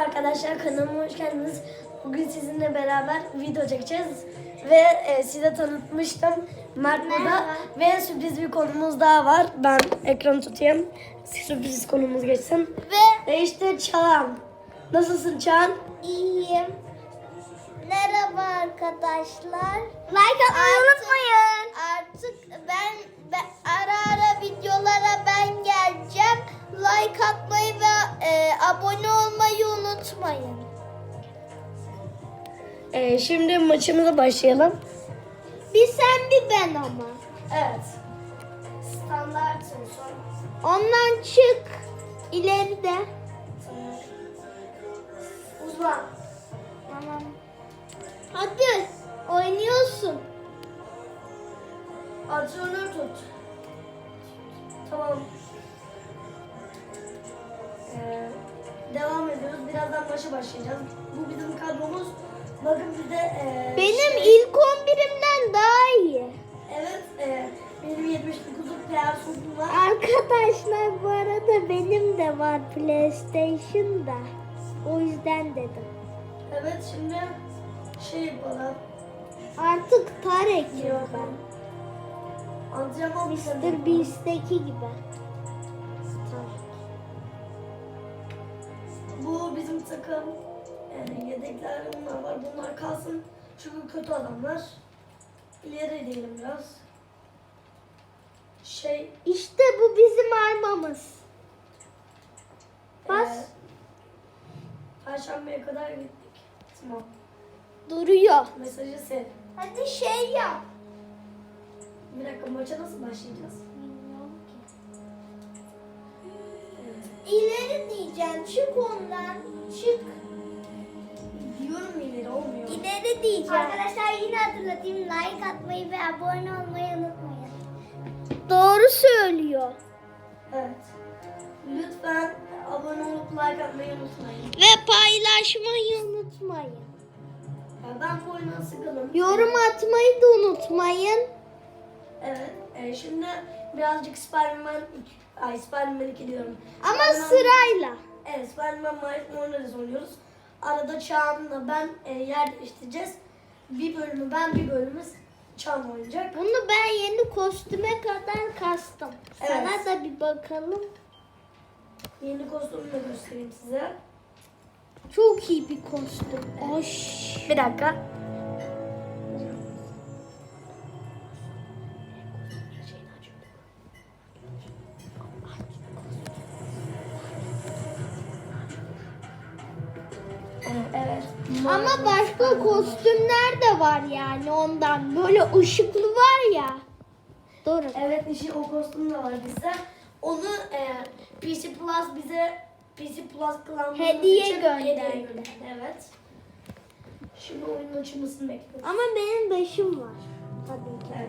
arkadaşlar kanalıma hoş geldiniz. Bugün sizinle beraber video çekeceğiz. Ve e, size tanıtmıştım. Mert burada. Ve sürpriz bir konumuz daha var. Ben ekranı tutayım. Sürpriz konumuz geçsin. Ve Ve işte Çağan. Nasılsın Çağan? iyiyim. Merhaba arkadaşlar. Like atmayı unutmayın. Artık ben, ben ara ara videolara ben geleceğim. Like atmayı ve e, abone olmayı unutmayın. E, şimdi maçımıza başlayalım. Bir sen bir ben ama. Evet. Standart son. Ondan çık ileride. Uzman. Tamam. Hadi oynuyorsun. Antrenör tut. Tamam. Ee, devam ediyoruz. Birazdan maça başlayacağız. Bu bizim kadromuz. Bakın bir de e, Benim şey- ilk 11'imden daha iyi. Evet. E, benim 79'luk Person'um var. Arkadaşlar bu arada benim de var PlayStation'da. O yüzden dedim. Evet şimdi şey yapalım. Artık Tarek diyor ben. Antrenman Mr. Beast'teki gibi. Takım. Yani yedekler bunlar var. Bunlar kalsın. Çünkü kötü adamlar. İleri gidelim biraz. Şey İşte bu bizim armamız. Bas. Ee, Perşembeye kadar gittik. Tamam. Duruyor. Mesajı sev. Hadi şey yap. Bir dakika maça nasıl başlayacağız? İleri diyeceğim. Çık ondan. Çık. Diyorum ileri olmuyor. İleri diyeceğim. Arkadaşlar yine hatırlatayım. Like atmayı ve abone olmayı unutmayın. Doğru söylüyor. Evet. Lütfen abone olup like atmayı unutmayın. Ve paylaşmayı unutmayın. Ya ben bu oyundan sıkıldım. Yorum atmayı da unutmayın. Evet. e, şimdi birazcık Spider-Man 2, ay Spider-Man 2 diyorum. Ama Spider-Man- sırayla. Evet Spider-Man Miles Morales oynuyoruz. Arada Çağan'la ben e, yer değiştireceğiz. Bir bölümü ben bir bölümü Çağan oynayacak. Bunu ben yeni kostüme kadar kastım. Evet. Sana da bir bakalım. Yeni kostümü de göstereyim size. Çok iyi bir kostüm. Oş. Bir dakika. Ama başka kostümler de var yani ondan. Böyle ışıklı var ya. Doğru. Evet işi o kostüm de var bizde. Onu e, PC Plus bize PC Plus klanımız Hediye için gönderdi. hediye gönderdi. Evet. Şimdi oyunun açılmasını bekliyoruz. Ama benim beşim var. Tabii ki. Evet.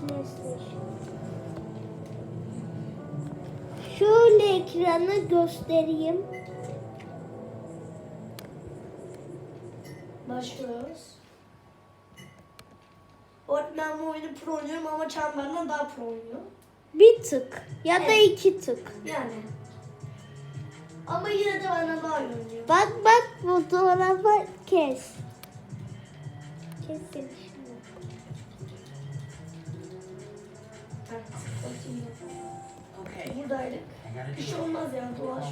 PlayStation. Şöyle ekranı göstereyim. Başlıyoruz. Bu arada ben bu oyunu pro oynuyorum ama Çağan benden daha pro oynuyor. Bir tık ya da Evet. iki tık. Yani. Ama yine de benden daha iyi oynuyor. Bak bak fotoğrafı kes. Kesin şunu. Heh, bakayım. Buradaydık. Bir şey olmaz ya dolaş.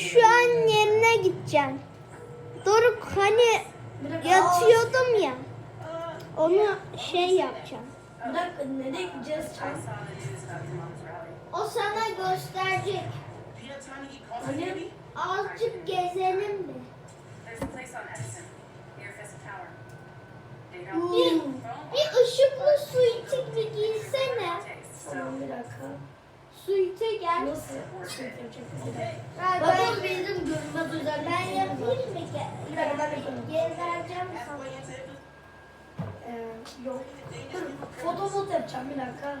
Şu an yerine gideceğim. Doruk hani yatıyordum ya. Onu şey yapacağım. Dakika nereye gideceğiz? O sana gösterecek. Hani? Azıcık gezelim mi? Hmm. Bir, bir ışıklı su içip bir giysene. Tamam bir dakika. Su içe gel. Nasıl Bakın benim görünmez özelliğim. ben yapayım mı? Bir dakika ben yapayım. Gezdireceğim sana. Ee, yok. Dur, fotoğraf yapacağım bir dakika.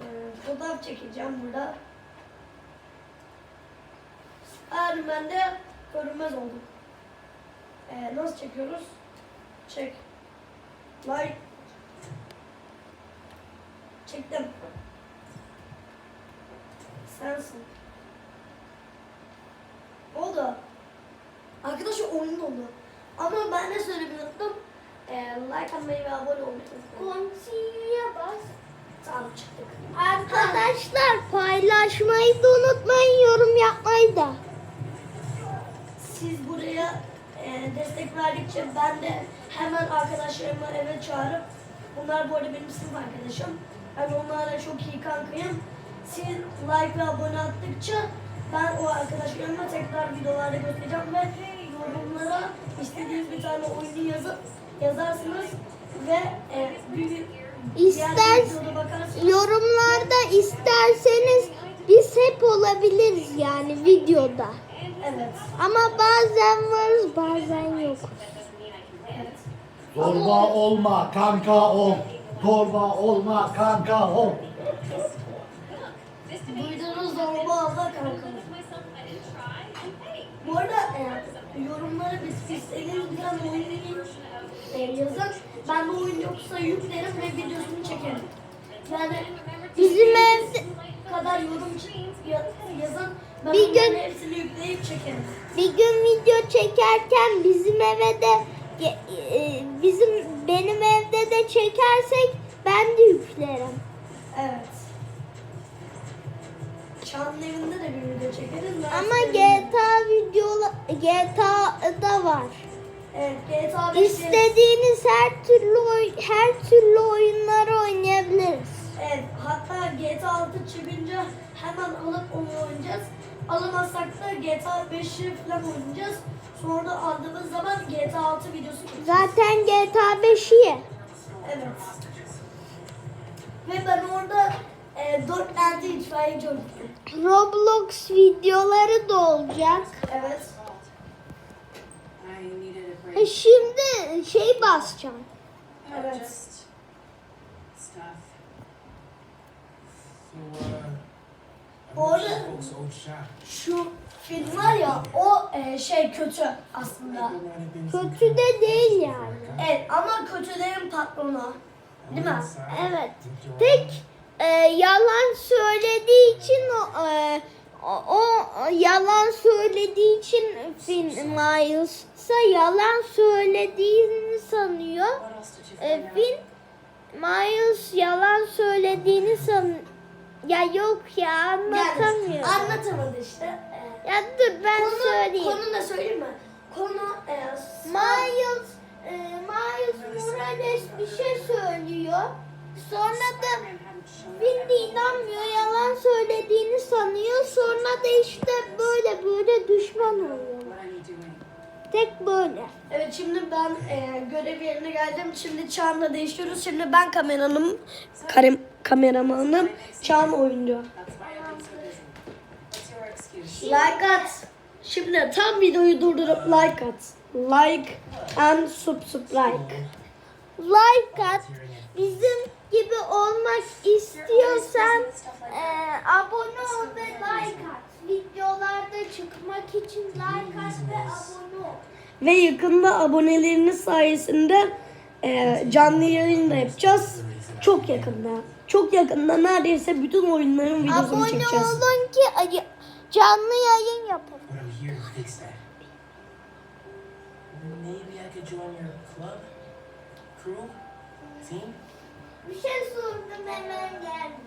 Ee, fotoğraf çekeceğim burada. Eğer ben de görünmez oldum. Ee, nasıl çekiyoruz? Çek. Like. Çektim. Sensin. Oldu. Arkadaşlar oyun oldu. Ama ben ne söylemeyi unuttum. Ee, like atmayı ve abone olmayı unuttum. Bas. Tamam çıktık. Arkadaşlar paylaşmayı da unutmayın. Yorum yapmayı da. Siz buraya e, destek verdikçe ben de hemen arkadaşlarımı eve çağırıp bunlar bu arada benim sınıf arkadaşım. Ben onlarla çok iyi kankayım. Siz like ve abone attıkça ben o arkadaşlarıma tekrar videolarda göstereceğim ve yorumlara istediğiniz bir tane oyunu yazıp yazarsınız ve e, bir İster-. Yorumlarda isterseniz biz hep olabiliriz yani videoda. Evet. Ama bazen varız bazen yok. Evet. Zorba olma kanka ol. Zorba olma kanka ol. Duydunuz zorba abla kanka. Bu arada e, yorumlara biz bir tane oyunu e, yazın. Ben de oyun yoksa yüklerim ve videosunu çekerim. Yani Bizim evde kadar yorum yazın. Ben Bir gün- hepsini yükleyip çekerim. bir gün video çekerken bizim eve de bizim benim evde de çekersek ben de yüklerim. Evet. Çağ'ın evinde de bir video çekeriz. Ben Ama GTA videola GTA'da var. Evet GTA 5'te İstediğiniz her türlü her türlü oyunları oynayabiliriz. Evet, hatta GTA 6 çıkınca hemen alıp onu oynayacağız. Alamazsak da GTA 5'i falan oynayacağız. Sonra da aldığımız zaman GTA 6 videosu çekeceğiz. Zaten GTA 5 iyi. Evet. Ve ben orada e, 4 tane itfaiyeci oynayacağım. Roblox videoları da olacak. Evet. E şimdi şey basacağım. Evet. Stuff. So, uh, Shop. şu film var ya o e, şey kötü aslında. Kötü de değil yani. Evet ama kötülerin patronu. Değil mi? Evet. Tek e, yalan söylediği için o, e, o, o yalan söylediği için Finn Miles'a yalan söylediğini sanıyor. E? Finn Miles yalan söylediğini san ya yok ya anlatamıyorum. Anlatamadı işte. E, Ya dur ben konu, söyleyeyim. Konu da söyleyeyim mi? Konu e, Miles, e, Miles Morales bir şey söylüyor. Sonra da de inanmıyor, yalan söylediğini sanıyor. Sonra da işte böyle böyle düşman oluyor. Tek böyle. Evet şimdi ben e, görev yerine geldim. Şimdi Çağan'la değişiyoruz. Şimdi ben kameranım, karem, kameramanım. Çağan oyuncu. Like at. Şimdi tam videoyu durdurup like at. Like and subscribe. Like at. Bizim gibi olmak istiyorsan e, abone ol ve like at. Videolarda çıkmak için like at ve abone ol. Ve yakında aboneleriniz sayesinde e, canlı yayın da yapacağız. Çok yakında. Çok yakında neredeyse bütün oyunların videosunu Abone çekeceğiz. olun ki canlı yayın team. Bir şey sordum hemen geldim.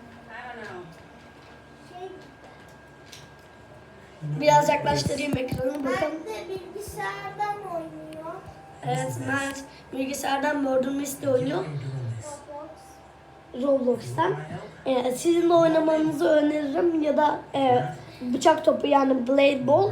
Şey, Biraz yaklaştırayım ekranı bakalım. ben de bilgisayardan oynuyor. Evet, Mert bilgisayardan Murder Mystery oynuyor. Roblox'tan. Ee, sizin de oynamanızı öneririm ya da e, bıçak topu yani Blade Ball.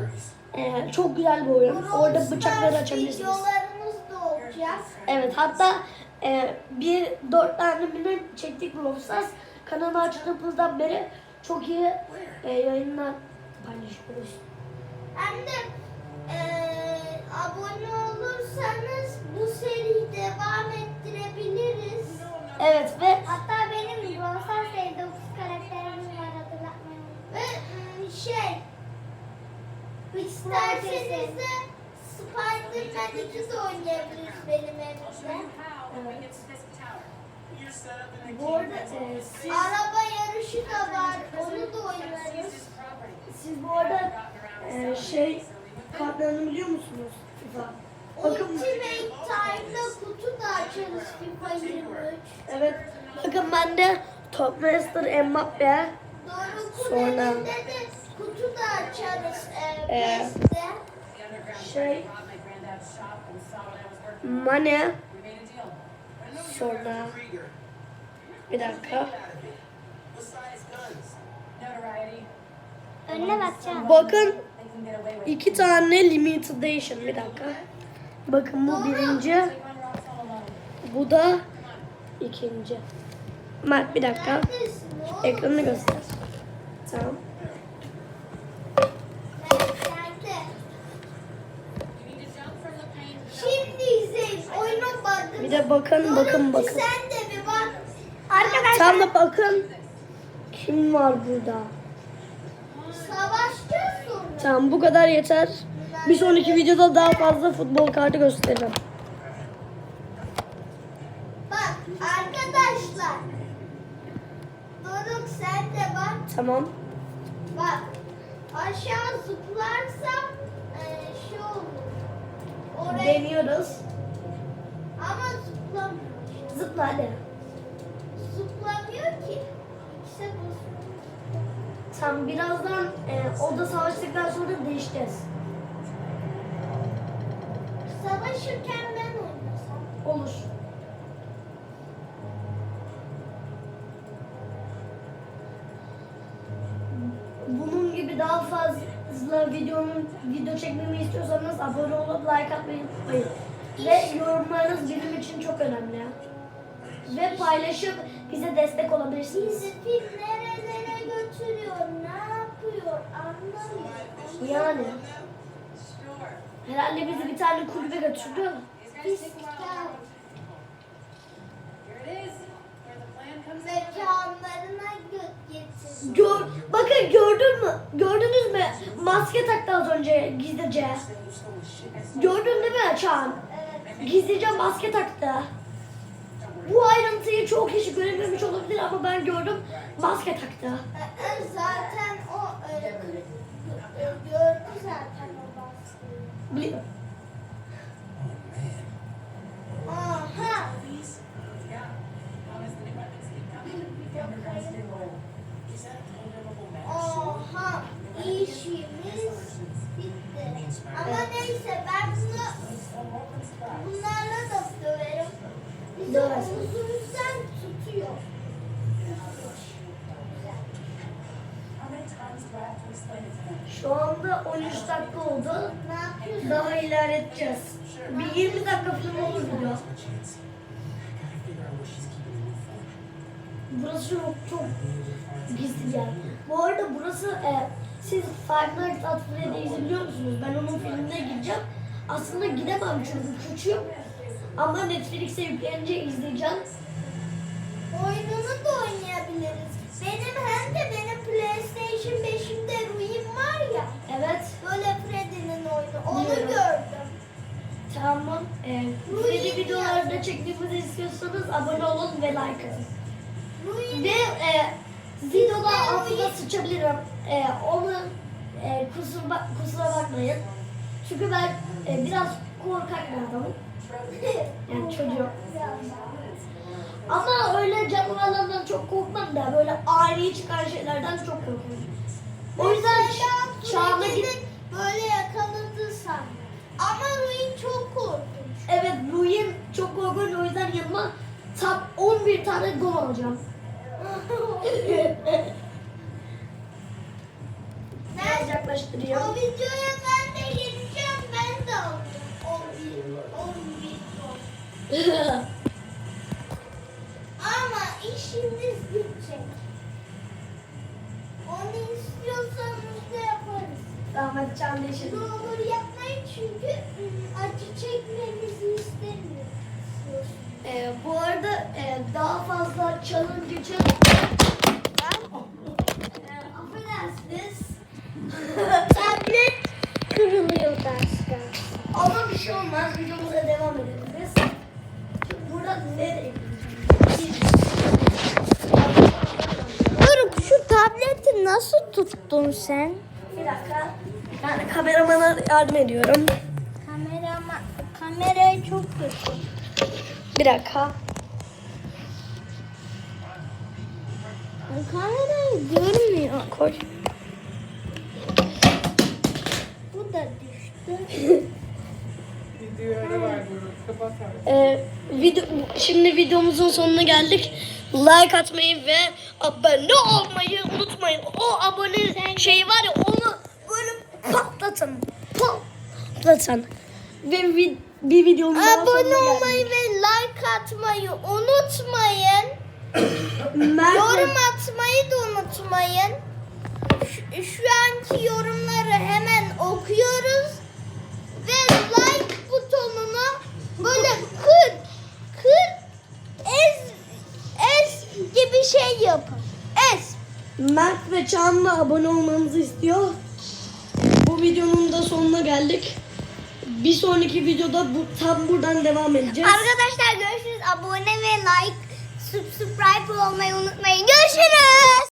E, çok güzel bir oyun. Orada bıçakları açabilirsiniz. Videolarımız da olacak. Evet hatta e, bir dört tane bile çektik Roblox'tan. Kanalı açtığımızdan beri çok iyi e, yayınlar paylaşıyoruz. Hem de eee, abone olursanız bu seriyi devam ettirebiliriz. Evet ve Hatta benim Ronsar Sevde 9 karakterim var hatırlatmayın. Ve ım, şey isterseniz de Spider-Man 2 de oynayabiliriz benim evimde. bu arada e, siz, Araba yarışı da var onu da oynarız. siz bu arada e, şey kartlarını biliyor musunuz FIFA? Bakın. Ultimate Time'da kutu da açarız FIFA 23. Evet. Bakın ben de Topmaster Mbappe. Doğru Sonra- Kule'de de kutu da açarız. E, Ee, PES'te. Şey. Mane. Sonra bir dakika. Önüne bakacağım. Bakın İki tane limited edition. Bir dakika. Bakın bu birinci. Bu da ikinci. Mert bir dakika. Ekranını göster. Tamam. Bir de bakın bakın bakın. Arkadaşlar. Tam da bakın. Kim var burada? Tamam bu kadar yeter. Bir sonraki videoda daha fazla futbol kartı gösteririm. Bak arkadaşlar. Doruk sen de bak. Tamam. Bak. Aşağı zıplarsam e, şey olur. Oraya Deniyoruz. ama zıplamıyor. Zıpla hadi. Zıplamıyor ki. İşte bu. Tamam birazdan e, orada savaştıktan sonra değişeceğiz. Savaşırken ben oynasam. Olur. Bunun gibi daha fazla videonun video çekmemi istiyorsanız abone olup like atmayı unutmayın. Ve yorumlarınız bizim için çok önemli. Ve paylaşıp bize destek olabilirsiniz. Bizi Yani herhalde bizi bir tane kulübe götürdü. Mekanlarına gö- getir. Gör, bakın gördün mü? Gördünüz mü? Maske taktı az önce gizlice. Gördün değil mi? Evet. Gizlice maske taktı. Bu ayrıntıyı çoğu kişi görememiş olabilir ama ben gördüm maske taktı. Zaten gördü zaten o baskıyı. Biliyorum. Aha. Yeah. Long as the new weapons keep coming, the underground's stay loyal. Is that a programmable map? Oha. İşimiz bitti. Ama neyse ben bunu bunlarla da döverim. Bizi Döver. omuzumuzdan tutuyor. 13 dakika oldu. Ne yapıyorsun? Daha ilerleteceğiz. Bir 20 dakika falan olur for. Burası çok çok gizli yer. Bu arada burası e, siz Five Nights at Freddy's'i biliyor musunuz? Ben onun filmine gideceğim. Aslında gidemem çünkü küçüğüm. Ama Netflix'e yüklenince izleyeceğim. Oyununu da oynayabiliriz. Benim hem de benim PlayStation 5'imde Ruin var ya. Evet. Böyle Freddy'nin oyunu. Onu Biliyorum. gördüm. Tamam. E, Freddy videolarda çektiğimizi istiyorsanız abone olun ve like atın. Ruin Ve e, videoda altına sıçabilirim. E, onu e, kusura, bak- kusura bakmayın. Çünkü ben e, biraz korkak bir adamım. Yani çocuğum. Ama öyle canavarlardan çok korkmam da böyle ani çıkan şeylerden çok korkuyorum. O yüzden Çağla böyle yakaladığı sahne. Ama Ruin çok korkunç. Evet Louis'in çok korkunç o yüzden yanıma tam 11 tane gol alacağım. Ben yaklaştırıyorum. o videoya ben de geleceğim. Ben de alayım. 11 11 gol. tuttun sen? Bir dakika. Ben kameramana yardım ediyorum. Kamerama, Kamerayı çok kötü. Bir dakika. Kamerayı görmüyor. Koy. Bu da düştü. Videoyu ara ver bunu. Kapat artık. Ee, video, şimdi videomuzun sonuna geldik. Like atmayı ve abone olmayı unutmayın. O abone şeyi var ya onu böyle patlatın. Patlatın. Ve vi- bir videomuz daha Abone geldik. olmayı ve like atmayı unutmayın. Yorum atmayı da unutmayın. Şu, şu anki yorumları hemen okuyoruz. Mert ve Çağan da abone olmanızı istiyor. Bu videonun da sonuna geldik. Bir sonraki videoda bu tam buradan devam edeceğiz. Arkadaşlar görüşürüz. Abone ve like, subscribe olmayı unutmayın. Görüşürüz.